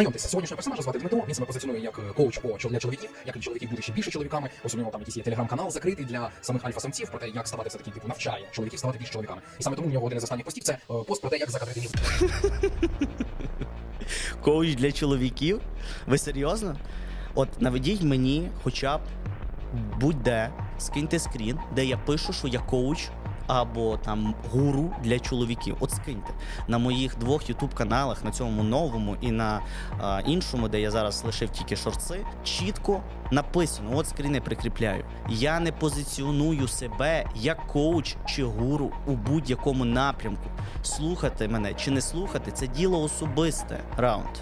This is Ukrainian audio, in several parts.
Знайомтеся, сьогоднішнього персонажа звати Дмитро. Він себе позиціонує як е, коуч по для чоловіків, як для чоловіків бути ще більше чоловіками. Ось у нього там якийсь є телеграм-канал закритий для самих альфа-самців про те, як ставати все таки типу навчає чоловіків ставати більш чоловіками. І саме тому у нього один із останніх постів це е, пост про те, як закадрити ніг. Коуч для чоловіків? Ви серйозно? От наведіть мені хоча б будь-де, скиньте скрін, де я пишу, що я коуч або там гуру для чоловіків. От скиньте. На моїх двох ютуб каналах, на цьому новому і на а, іншому, де я зараз лишив тільки шорти, чітко написано: от скріни прикріпляю. Я не позиціоную себе як коуч чи гуру у будь-якому напрямку. Слухати мене чи не слухати це діло особисте. Раунд.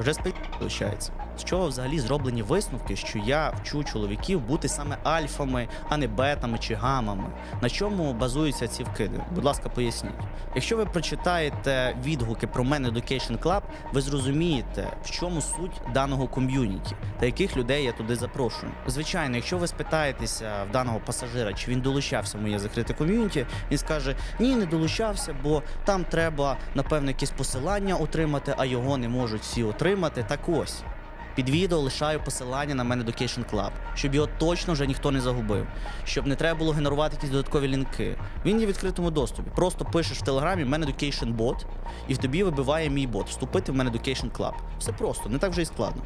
Вже спить виходить. З чого взагалі зроблені висновки, що я вчу чоловіків бути саме альфами, а не бетами чи гамами? На чому базуються ці вкиди? Будь ласка, поясніть. Якщо ви прочитаєте відгуки про Men Education Club, ви зрозумієте, в чому суть даного ком'юніті та яких людей я туди запрошую. Звичайно, якщо ви спитаєтеся в даного пасажира, чи він долучався в моє закрите ком'юніті, він скаже: ні, не долучався, бо там треба напевно якесь посилання отримати, а його не можуть всі отримати. Так ось. Під відео лишаю посилання на мене Education Club, щоб його точно вже ніхто не загубив, щоб не треба було генерувати якісь додаткові лінки. Він є в відкритому доступі. Просто пишеш в телеграмі Men Education Bot, і в тобі вибиває мій бот вступити в Мене Education Club. Все просто, не так вже і складно.